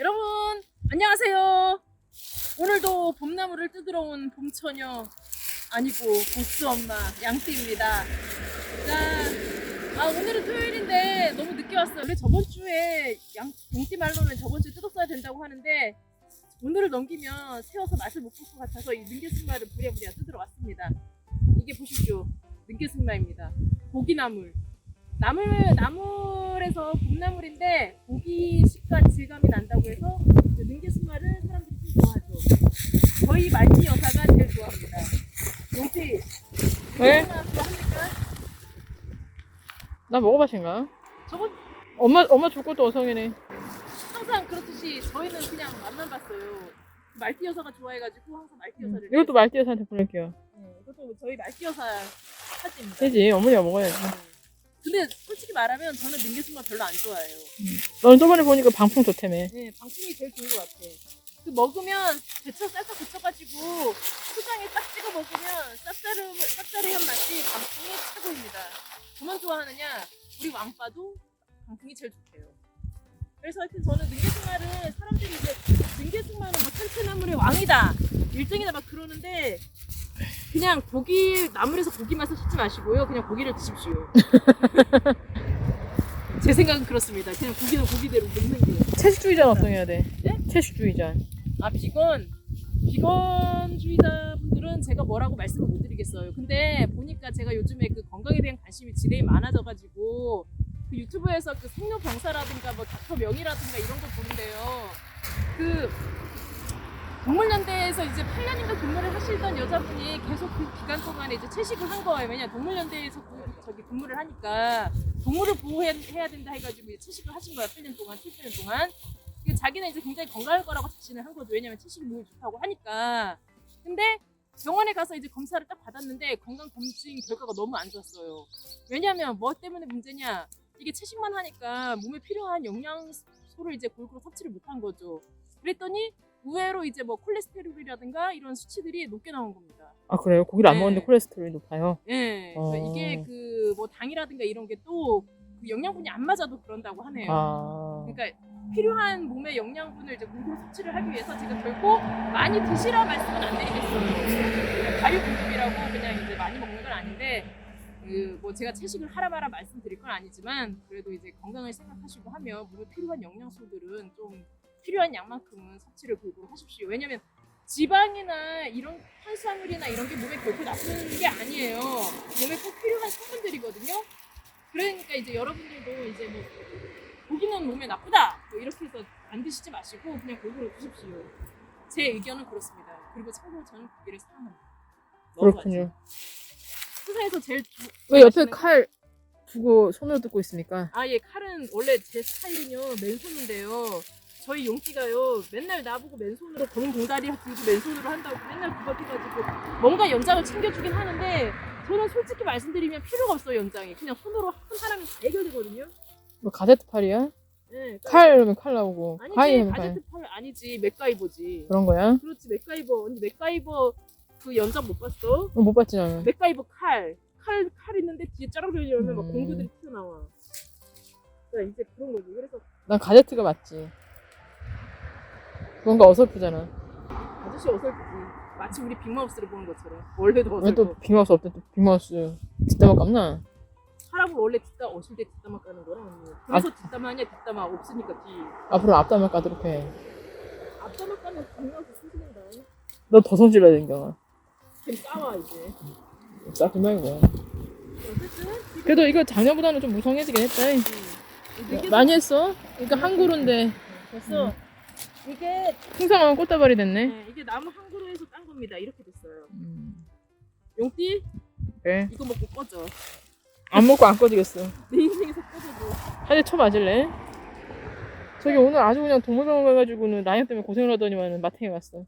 여러분 안녕하세요. 오늘도 봄나무를 뜯으러 온 봄처녀 아니고 보스 엄마 양띠입니다. 자, 아 오늘은 토요일인데 너무 늦게 왔어요. 원래 저번 주에 양 용띠 말로는 저번 주에 뜯었어야 된다고 하는데 오늘을 넘기면 세워서 맛을 못 볼 것 같아서 이 능계승마를 부랴부랴 뜯으러 왔습니다. 이게 보십시오. 능계승마입니다. 고기나물. 나물 나물에서 봄나물인데 고기 식감 질감이 난다고 해서 그 능계승마를 사람들이 좀 좋아하죠. 저희 말기 여사가 제일 좋아합니다. 용띠 왜? 좋아합니까? 나 먹어봐신가? 저번 엄마 엄마 줄 것도 어성이네. 항상 그렇듯이 저희는 그냥 맛만 봤어요. 말띠 여사가 좋아해가지고 항상 말띠 여사를 음, 이것도 말띠여사한테 보낼게요. 네, 이것도 저희 말띠 여사 사진입니다. 되지 어머니가 먹어야지. 네. 근데 솔직히 말하면 저는 능계승마 별로 안 좋아해요. 넌 저번에 보니까 방풍 좋다며. 네, 방풍이 제일 좋은 것 같아. 그 먹으면 배쳐 쌀싹 붙여가지고 초장에 딱 찍어 먹으면 쌉싸름 쌉싸름한 맛이 방풍이 최고입니다. 저만 좋아하느냐? 우리 왕빠도 방풍이 제일 좋대요. 그래서 하여튼 저는 능계승마를 사람들이 이제 능계승마는 뭐 천체나물의 왕이다, 1등이다 막 그러는데 그냥 고기 나물에서 고기 맛을 찾지 마시고요. 그냥 고기를 드십시오. 제 생각은 그렇습니다. 그냥 고기는 고기대로 먹는 게. 채식주의자는 어떻게 해야 돼? 네? 채식주의자. 아 비건 비건주의자 분들은 제가 뭐라고 말씀을 못 드리겠어요. 근데 보니까 제가 요즘에 그 건강에 대한 관심이 지대히 많아져가지고 그 유튜브에서 그 생로병사라든가 뭐 닥터 명이라든가 이런 걸 보는데요. 그 동물연대에서 이제 8년인가 근무를 하시던 여자분이 계속 그 기간 동안에 이제 채식을 한 거예요. 왜냐 동물연대에서 그, 저기 근무를 하니까 동물을 보호해야 된다 해가지고 채식을 하신 거예요. 8년 동안, 7년 동안. 그 자기는 이제 굉장히 건강할 거라고 자신을 한 거죠. 왜냐면 채식이 몸에 좋다고 하니까. 근데 병원에 가서 이제 검사를 딱 받았는데 건강 검진 결과가 너무 안 좋았어요. 왜냐면 뭐 때문에 문제냐? 이게 채식만 하니까 몸에 필요한 영양소를 이제 골고루 섭취를 못한 거죠. 그랬더니 의외로 이제 뭐 콜레스테롤이라든가 이런 수치들이 높게 나온 겁니다. 아 그래요? 고기를 안 네. 먹는데 콜레스테롤이 높아요. 예. 그래서 어. 이게 그 뭐 당이라든가 이런 게 또 영양분이 안 맞아도 그런다고 하네요. 아. 그러니까 필요한 몸의 영양분을 이제 골고루 섭취를 하기 위해서 제가 결코 많이 드시라 말씀은 안 드리겠어요. 과유 공급이라고 그냥 이제 많이 먹는 건 아닌데 그 뭐 제가 채식을 하라 마라 말씀드릴 건 아니지만 그래도 이제 건강을 생각하시고 하면 몸에 필요한 영양소들은 좀 필요한 양만큼은 섭취를 골고루 하십시오. 왜냐면 지방이나 이런 탄수화물이나 이런 게 몸에 결코 나쁜 게 아니에요. 몸에 꼭 필요한 성분들이거든요. 그러니까 이제 여러분들도 이제 뭐 고기는 몸에 나쁘다 뭐 이렇게 해서 안 드시지 마시고 그냥 골고루 드십시오. 제 의견은 그렇습니다. 그리고 참고로 저는 고기를 사랑합니다. 그렇군요. 세상에서 제일 주- 왜 옆에 좋아하시는- 칼 두고 손으로 뜯고 있습니까? 아, 예, 칼은 원래 제 스타일은요, 맨손인데요. 저희 용띠가요, 맨날 나보고 맨손으로 검은 봉다리 들고 맨손으로 한다고 맨날 그거 해가지고 뭔가 연장을 챙겨주긴 하는데 저는 솔직히 말씀드리면 필요가 없어요, 연장이. 그냥 손으로 한 사람이 다 해결되거든요. 뭐 가제트 팔이야? 예, 칼 이러면 칼 나오고 아니지, 가위 하면 가위. 가제트 팔 아니지, 맥가이버지. 그런 거야? 그렇지, 맥가이버. 언니 맥가이버 그 연장 못 봤어? 어, 못 봤지 나는. 맥가이버 칼. 칼, 칼 있는데 뒤에 쩌렁 열면 막 음. 공구들이 튀어나와. 그러니까 이제 그런 거지. 그래서 난 가제트가 맞지. 뭔가 어설프잖아. 아저씨 어설프지. 마치 우리 빅마우스를 보는 것처럼. 원래도 왜또 어설프. 빅마우스 없대 또 빅마우스 뒷담화 깝나? 사람을 원래 뒷담 어실 때 뒷담화 까는 거라 언니. 그래서 뒷담화 아니야 뒷담화 없으니까 뒤. 앞으로 앞담화 까도록 해. 앞담화 까면 빅마우스 쓰신다. 너더 손질해야 된다. 걔 까와 이제. 말고. 어쨌든 그래도 이거 작년보다는 좀 무성해지긴 했다. 이게 많이 했어? 그러니까 한 그루인데 됐어. 이게 풍성한 꽃다발이 됐네. 네, 이게 나무 한 그루에서 딴 겁니다. 이렇게 됐어요. 음. 용띠 그래. 이거 먹고 꺼져. 안 먹고 안 꺼지겠어. 내 인생에서 꺼져도. 한 대 쳐 맞을래? 저기 오늘 아주 그냥 동물병원 가가지고는 라이언 때문에 고생을 하더니만 마탱이 왔어.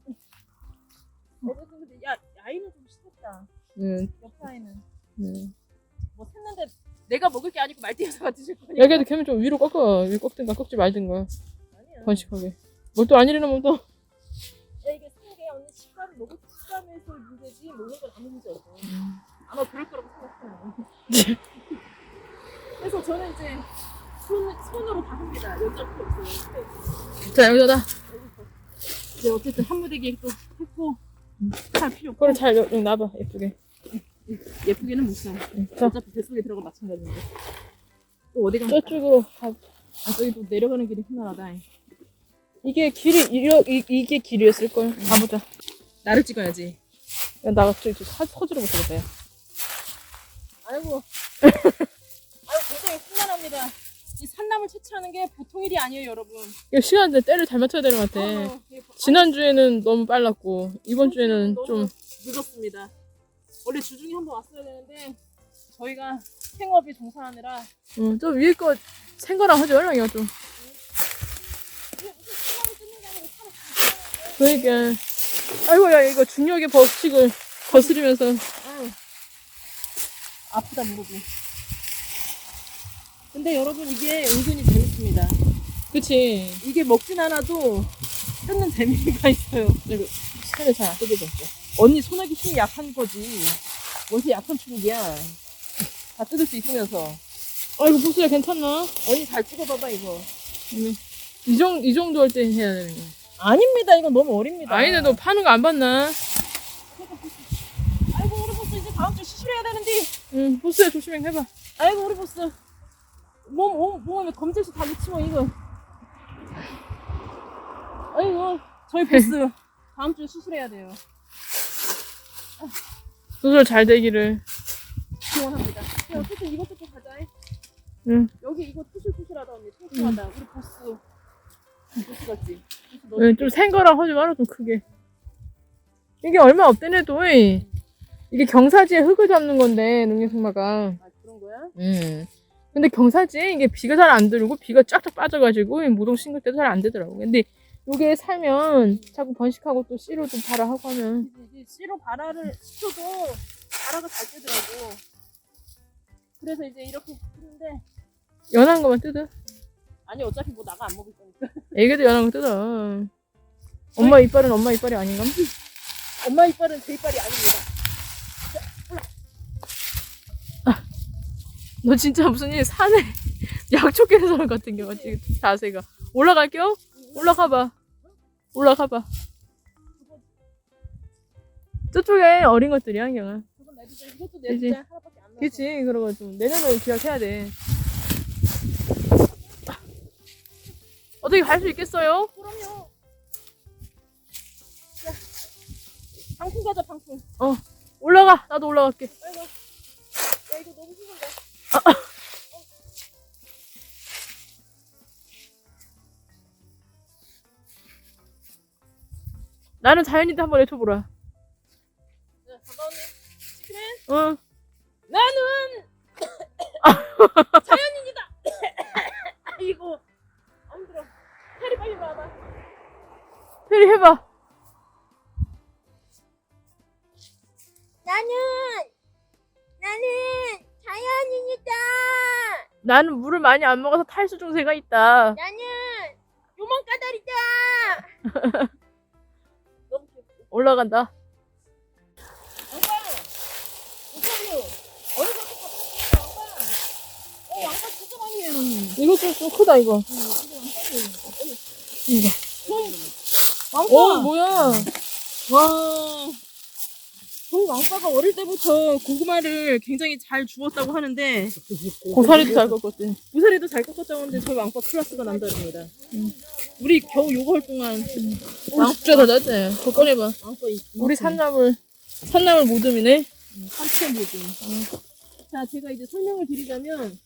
어쨌든 근데 야 아이는 좀 싫다. 응. 옆에 아이는 응. 뭐 샜는데 내가 먹을 게 아니고 말띠여서가 드실 거니까. 여기도 걔는 좀 위로 꺾어. 위로 꺾든가 꺾지 말든가. 아니야. 번식하게. 뭐또 아니려면 또. 야 이게 생각에 언니 식감 먹을 식감에서 문제지 먹는 건 아무 문제 없어. 아마 그럴 거라고 생각해요. 그래서 저는 이제 손, 손으로 다 합니다. 필요 없어요. 자 여기다 이제 어쨌든 한 무대기 또 했고 할 필요 없고 그걸 잘 여기 놔봐 예쁘게 예쁘게는 못 써요. 자 어차피 뱃속에 들어가 마찬가지인데. 또 어디 가면 저쪽으로 가 아, 저기 또 내려가는 길이 휘날하다. 이게 길이 이려, 이, 이게 길이었을 걸 가보자 나를 찍어야지. 야, 저 사- 서지를 못하겠다 야. 아이고. 아이고, 굉장히 신난합니다. 이 산나물 채취하는 게 보통 일이 아니에요, 여러분. 이거 시간대 때를 잘 맞춰야 되는 것 같아 어, 이게 지난주에는 너무 빨랐고 이번 주에는 너무 좀 늦었습니다. 원래 주중에 한 번 왔어야 되는데 저희가 생업이 종사하느라 어, 저 위에 거 생거랑 하지 말라 이거 좀 이게 무슨 생업을 끊는 게 아니고 차를 그러니까 아이고 야 이거 중력의 법칙을 거스르면서 아프다 무릎이. 근데 여러분 이게 은근히 재밌습니다. 그치 이게 먹진 않아도 뜯는 재미가 있어요. 이거 살을 잘안 뜯어졌어 언니 손하기 힘이 약한 거지. 원체 약한 축이야. 다 뜯을 수 있으면서. 아이고 보스야 괜찮나? 언니 잘 찍어봐봐 이거. 이, 정, 이 정도 할 때 해야 되는 거야 아닙니다. 이건 너무 어립니다. 아니네 너 파는 거 안 봤나? 아이고 우리 보스 이제 다음 주 수술해야 되는데. 응 보스야 조심해 해봐 아이고 우리 보스. 몸, 몸, 몸에 검질수 다 묻히면 이거. 아이고 저희 보스 다음 주에 수술해야 돼요. 수술 잘 되기를 기원합니다. 야, 어쨌든 이것도 또 가자. 응. 여기 이거 투실투실하다 언니. 통통하다. 우리 보스. 보스 같지? 보스 너 응, 좀 생거랑 하지 마라 좀 크게 이게 얼마 없대네도 이. 이게 경사지에 흙을 잡는 건데 농림승마가 아 그런 거야? 음. 근데 경사지에 이게 비가 잘 안 들고 비가 쫙쫙 빠져가지고 이 모동 심을 때도 잘 안 되더라고. 근데 요게 살면 자꾸 번식하고 또 씨로도 발아 하고 하면 이제 씨로 발화를 시켜도 발화가 잘 되더라고. 그래서 이제 이렇게 하는데 연한 거만 뜯어. 아니 어차피 뭐 나가 안 먹을 거니까. 애기도 연한 거 뜯어. 엄마 이빨은 엄마 이빨이 아닌가? 엄마 이빨은 제 이빨이 아닙니다. 너 진짜 무슨 이 산에 약초 깨는 사람 같은 게 맞지? 자세가. 올라갈게요? 올라가봐. 올라가봐. 저쪽에 어린 것들이야, 그냥. 저건 내주자. 이것도? 내주자. 하나밖에 안 나서. 그치, 그러가지고. 내년에 기약해야 돼. 어떻게 갈 수 있겠어요? 그럼요. 자, 방풍 가자 방풍. 올라가. 나도 올라갈게. 아이고. 야 이거 너무 힘들다. 나는 자연인데 한번 외쳐보라. 나는 물을 많이 안 먹어서 탈수 증세가 있다. 나는 요만 까다리다. 올라간다. 어. 이거 좀, 좀 크다, 이거. 이거. 어, 뭐야. 와. 저희 왕빠가 어릴 때부터 고구마를 굉장히 잘 주웠다고 하는데 고사리도 잘 꺾었지. 무사리도 잘 꺾었다고 하는데 저희 왕빠 클라스가 남다릅니다. 우리 겨우 요거 할 동안 왕국자 더 낫지. 그거 꺼내봐. 왕빠 이- 우리 산나물, 산나물 모듬이네. 산채 모든. 자, 제가 이제 설명을 드리자면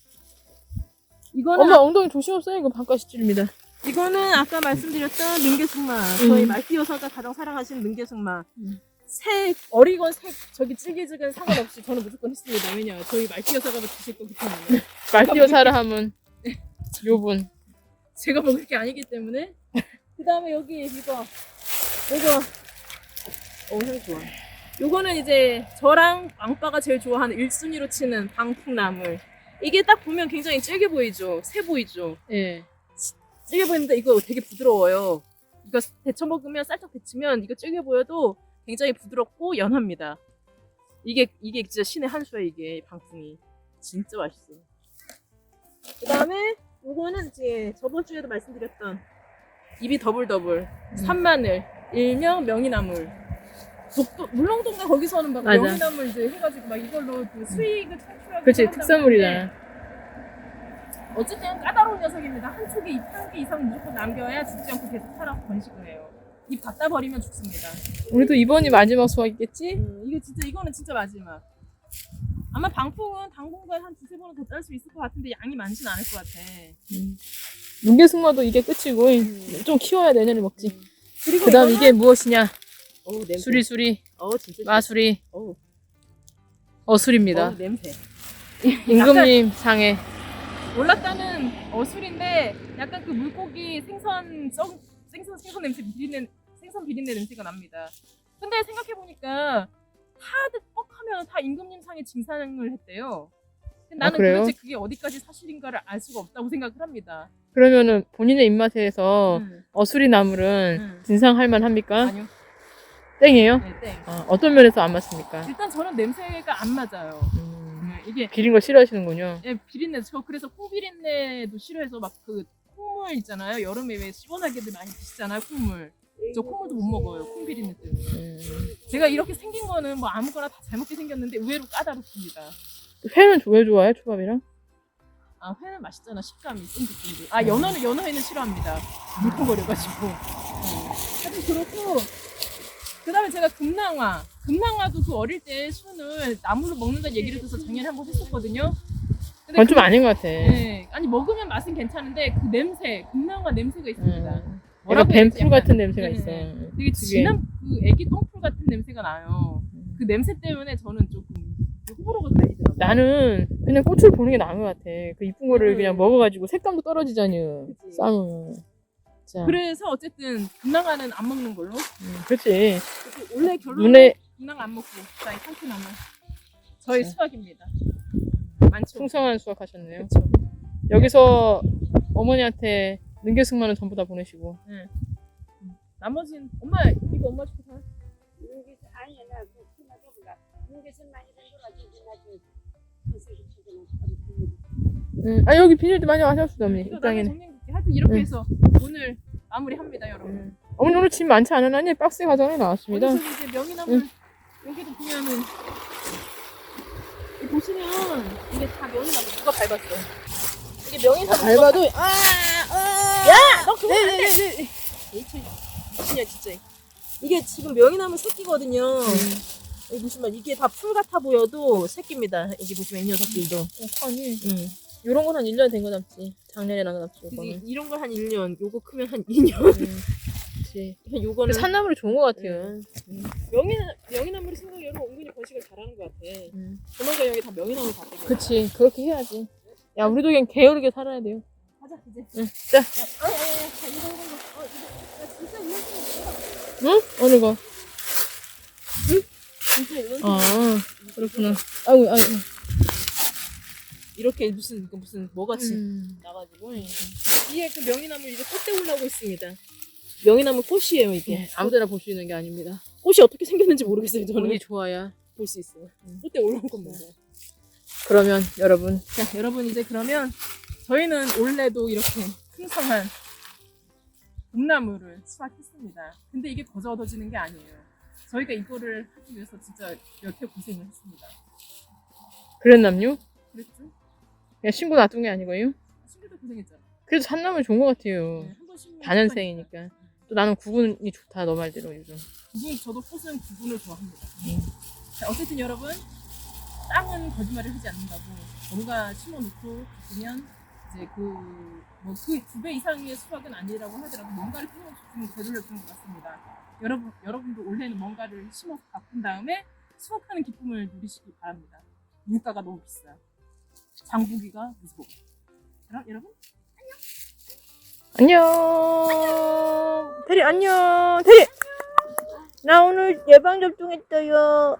이거는 엄마 엉덩이 조심없어요. 이거 반가시 찔립니다. 이거는 아까 말씀드렸던 능계승마. 음. 저희 말띠 여사가 가장 사랑하시는 능계승마. 음. 색 어리건 색 저기 찌개지근 상관없이 저는 무조건 했습니다. 왜냐 저희 말띠 여사가 드실 거기 때문에 말띠어 사라 하면 요분. 제가 먹을 게 아니기 때문에. 그 다음에 여기 이거 이거 어 향이 좋아. 요거는 이제 저랑 왕빠가 제일 좋아하는 1순위로 치는 방풍나물. 이게 딱 보면 굉장히 질게 보이죠? 새 보이죠? 예. 질게 보이는데 이거 되게 부드러워요. 이거 데쳐 먹으면 살짝 데치면 이거 질게 보여도 굉장히 부드럽고 연합니다. 이게 이게 진짜 신의 한 수야 이게 방풍이 진짜 맛있어. 그 다음에 요거는 이제 저번 주에도 말씀드렸던 입이 더블더블 산마늘 일명 명이나물 독도 물렁동가 거기서는 막 맞아. 명이나물 이제 해가지고 막 이걸로 그 수익을 창출하고 그렇지 특산물이잖아. 어쨌든 까다로운 녀석입니다. 한 축에 입한개 이상 무조건 남겨야 죽지 않고 계속 살아 번식을 해요. 입 닫다 버리면 죽습니다. 우리도 이번이 마지막 수확이겠지? 음, 이거 진짜 이거는 진짜 마지막. 아마 방풍은 당분간 한 두세 번은 더 딸 수 있을 것 같은데 양이 많진 않을 것 같아. 음. 문개승마도 이게 끝이고 좀 키워야 내년에 먹지. 그리고 그다음 이거는- 이게 무엇이냐? 어우 냄새. 수리수리 어 진짜. 마수리 어우, 어술입니다. 어우 냄새. 임금님 상에 올랐다는 어술인데 약간 그 물고기 생선 썩 생선 생선 냄새 비린내 생선 비린내 냄새가 납니다. 근데 생각해 보니까 다들 뻑하면 다 임금님 상에 징상을 했대요. 나는 아, 그래요? 도대체 그게 어디까지 사실인가를 알 수가 없다고 생각을 합니다. 그러면은 본인의 입맛에서 음. 어수리 나물은 음. 진상할 만합니까? 아니요. 땡이에요? 네, 땡. 아, 어떤 면에서 안 맞습니까? 일단 저는 냄새가 안 맞아요. 음, 음, 이게 비린 거 싫어하시는군요. 예, 비린내 저 그래서 콩비린내도 싫어해서 막그 콩물 있잖아요. 여름에 왜 시원하게들 많이 드시잖아요. 콩물. 저 콩물도 못 먹어요. 콩 비린내 때문에. 음. 제가 이렇게 생긴 거는 뭐 아무거나 다 잘 먹게 생겼는데 의외로 까다롭습니다. 회는 왜 좋아해? 초밥이랑? 아 회는 맛있잖아. 식감이 쫀득쫀득. 아 연어는 연어회는 싫어합니다. 물컹거려가지고. 어. 하여튼 그렇고 그다음에 제가 금낭화. 금낭화도 그 어릴 때 순을 나물로 먹는다는 얘기를 들어서 작년에 한 번 했었거든요. 근데 그건 좀 그- 아닌 것 같아. 네. 아니 먹으면 맛은 괜찮은데 그 냄새, 금낭화 냄새가 있습니다. 음. 약간? 뱀풀 같은 냄새가 네. 있어. 되게 그게- 진한 그 애기 똥풀 같은 냄새가 나요. 그 냄새 때문에 저는 조금 호불호가 갈리더라고요. 나는 그냥 고추를 보는 게 나은 것 같아. 그 이쁜 거를 음. 그냥 먹어가지고 색감도 떨어지잖여. 그치. 싸우면. 자, 그래서 어쨌든 금낭화는 안 먹는 걸로. 음, 그렇지. 그래서 원래 결론은 눈에 금낭 안 먹고 자, 이 상추나물. 저희 자. 수확입니다. 많죠. 풍성한 수확하셨네요. 그렇죠. 여기서 어머니한테 능계승만은 전부 다 보내시고. 나머지는 엄마 이거 엄마 주고 다. 여기 아니야 나그 그나 줘봐. 여기서 많이 된 거라 지금 나중에 선생님 음, 아 여기 비닐도 많이 마셨어 어머니 이거 입장에는. 하여튼 이렇게 응. 해서 오늘 마무리합니다, 여러분. 음. 어머니 오늘 짐 많지 않으나니 박스에 가져내 나왔습니다. 어디서 이제 명이나물 여기도 보면은 이 보시면 이게 다 명이나물 누가 밟았어? 이게 명이나물 밟아도 아, 야, 너 그거 안 돼. 네네네. 미친이야 진짜. 이게 지금 명이나물 새끼거든요. 여기 보시면 이게 다 풀 같아 보여도 새끼입니다. 여기 보시면 이 녀석들도. 아니 응. 요런 건 한 1년 된 거 남지. 거 남지 이게 요거는. 이런 걸한 1년, 요거 크면 한 2년. 음. 그치. 요거는 산나물이 좋은 거 같아요. 명이 명이나물이 생각 여러분 은근히 번식을 잘하는 것 같아. 음. 조만간 여기 다 명이나물 다. 그치 그렇게 해야지. 야 우리도 그냥 게으르게 살아야 돼요. 가자 이제. 응. 자, 아, 아, 아, 아, 이거 이거 이거. 어, 이거. 야, 진짜 이런 거 응? 어느 거? 진짜 이런 아 그렇구나. 아이고 아이고. 이렇게 무슨 그 무슨 뭐같이 음. 나가지고 이게 그 명이나물 이제 꽃대 올라오고 있습니다. 명이나물 꽃이에요 이게. 예, 아무데나 볼 수 있는 게 아닙니다. 꽃이 어떻게 생겼는지 모르겠어요 저는. 운이 좋아야. 볼 수 있어요. 꽃대 올라온 겁니다. 그러면 여러분 자 여러분 이제 그러면 저희는 올해도 이렇게 풍성한 봄나물을 수확했습니다. 근데 이게 거저 얻어지는 게 아니에요. 저희가 이거를 하기 위해서 진짜 몇 해 고생을 했습니다. 그랬남요? 그랬죠? 그냥 신고 놔둔 게 아니고요. 친구도 고생했잖아. 그래도 산나물 좋은 거 같아요. 네, 한번 다년생이니까. 또 나는 구분이 좋다 너 말대로 요즘. 구분 저도 꽃은 구분을 좋아합니다. 음. 자 어쨌든 여러분 땅은 거짓말을 하지 않는다고 뭔가 심어놓고 보면 이제 그뭐그두배 이상의 수확은 아니라고 하더라도 뭔가를 심어주면 되돌려 주는 것 같습니다. 여러분 여러분도 올해는 뭔가를 심어서 바꾼 다음에 수확하는 기쁨을 누리시기 바랍니다. 물가가 너무 비싸. 장보기가 무서워. 그럼 여러분 안녕. 대리 안녕. 대리. 나 오늘 예방 접종했어요.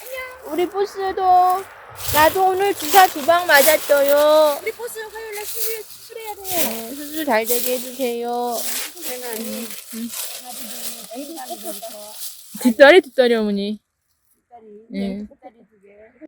안녕. 우리 보스도 나도 오늘 주사 두 방 맞았어요. 우리 보스 화요일날 수술 수술해야 돼. 네, 수술 잘 되게 해주세요. 뒷다리 뒷다리 어머니. 딸이 예.